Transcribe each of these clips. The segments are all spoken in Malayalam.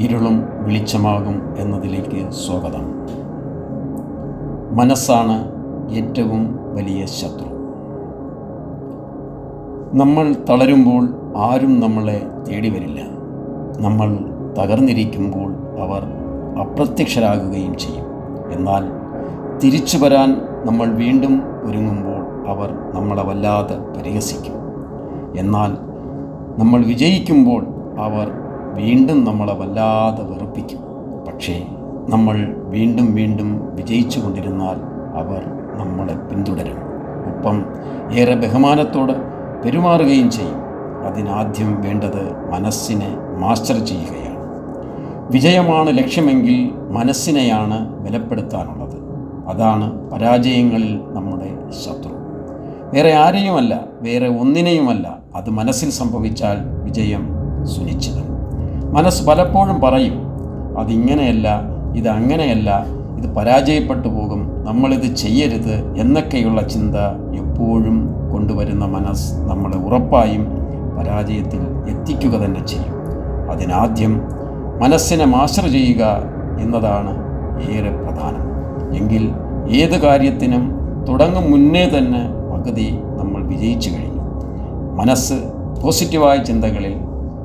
ഇരുളും വെളിച്ചമാകും എന്നതിലേക്ക് സ്വാഗതം. മനസ്സാണ് ഏറ്റവും വലിയ ശത്രു. നമ്മൾ തളരുമ്പോൾ ആരും നമ്മളെ തേടി വരില്ല. നമ്മൾ തകർന്നിരിക്കുമ്പോൾ അവർ അപ്രത്യക്ഷരാകുകയും ചെയ്യും. എന്നാൽ തിരിച്ചു വരാൻ നമ്മൾ വീണ്ടും ഒരുങ്ങുമ്പോൾ അവർ നമ്മളെ വല്ലാതെ പരിഹസിക്കും. എന്നാൽ നമ്മൾ വിജയിക്കുമ്പോൾ അവർ വീണ്ടും നമ്മളെ വല്ലാതെ വെറുപ്പിക്കും. പക്ഷേ നമ്മൾ വീണ്ടും വീണ്ടും വിജയിച്ചു കൊണ്ടിരുന്നാൽ അവർ നമ്മളെ പിന്തുടരും. ഒപ്പം ഏറെ ബഹുമാനത്തോട് പെരുമാറുകയും ചെയ്യും. അതിനാദ്യം വേണ്ടത് മനസ്സിനെ മാസ്റ്റർ ചെയ്യുകയാണ്. വിജയമാണ് ലക്ഷ്യമെങ്കിൽ മനസ്സിനെയാണ് ബലപ്പെടുത്താനുള്ളത്. അതാണ് പരാജയങ്ങളിൽ നമ്മുടെ ശത്രു. വേറെ ആരെയുമല്ല വേറെ ഒന്നിനെയുമല്ല അത് മനസ്സിൽ സംഭവിച്ചാൽ വിജയം സുനിശ്ചിതം. മനസ്സ് പലപ്പോഴും പറയും അതിങ്ങനെയല്ല ഇത് ഇത് പരാജയപ്പെട്ടു പോകും നമ്മളിത് ചെയ്യരുത് എന്നൊക്കെയുള്ള ചിന്ത എപ്പോഴും കൊണ്ടുവരുന്ന മനസ്സ് നമ്മളെ ഉറപ്പായും പരാജയത്തിൽ എത്തിക്കുക തന്നെ ചെയ്യും. അതിനാദ്യം മനസ്സിനെ മാസ്റ്റർ ചെയ്യുക എന്നതാണ് ഏറെ പ്രധാനം. എങ്കിൽ ഏത് കാര്യത്തിനും തുടങ്ങും മുന്നേ തന്നെ പകുതി നമ്മൾ വിജയിച്ചു കഴിഞ്ഞു. മനസ്സ് പോസിറ്റീവായ ചിന്തകളിൽ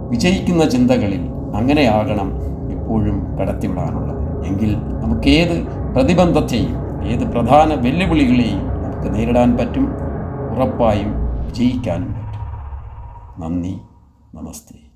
വിജയിക്കുന്ന ചിന്തകളിൽ അങ്ങനെയാകണം എപ്പോഴും കടത്തിവിടാനുള്ളത്. എങ്കിൽ നമുക്കേത് പ്രതിബന്ധത്തെയും ഏത് പ്രധാന വെല്ലുവിളികളെയും നമുക്ക് നേരിടാൻ പറ്റും. ഉറപ്പായും വിജയിക്കാനും പറ്റും. നന്ദി നമസ്തേ.